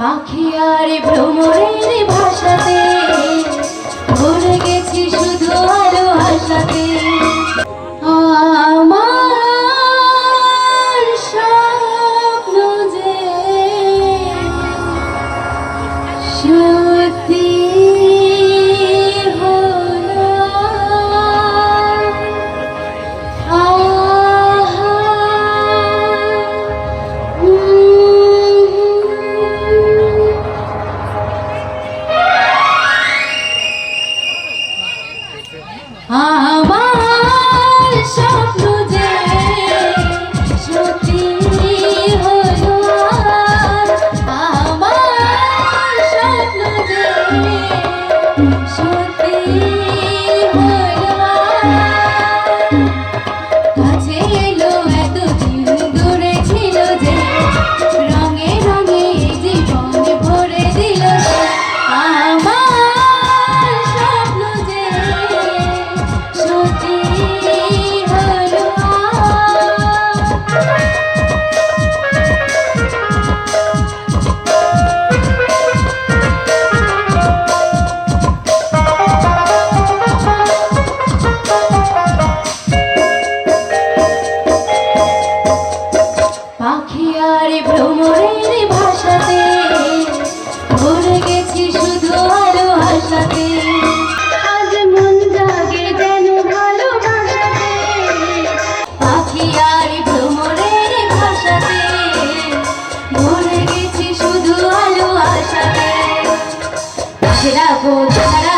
পাখি আর ভ্রমণের ভাষাতে ভুলে গেছি শুধু 啊！পাখি আর ভ্রমণের ভাষাতে ভরে গেছি শুধু আলো হাসাতে। মন পাখি ভাষাতে ভরে গেছি শুধু আলো হাসাতে। সেরা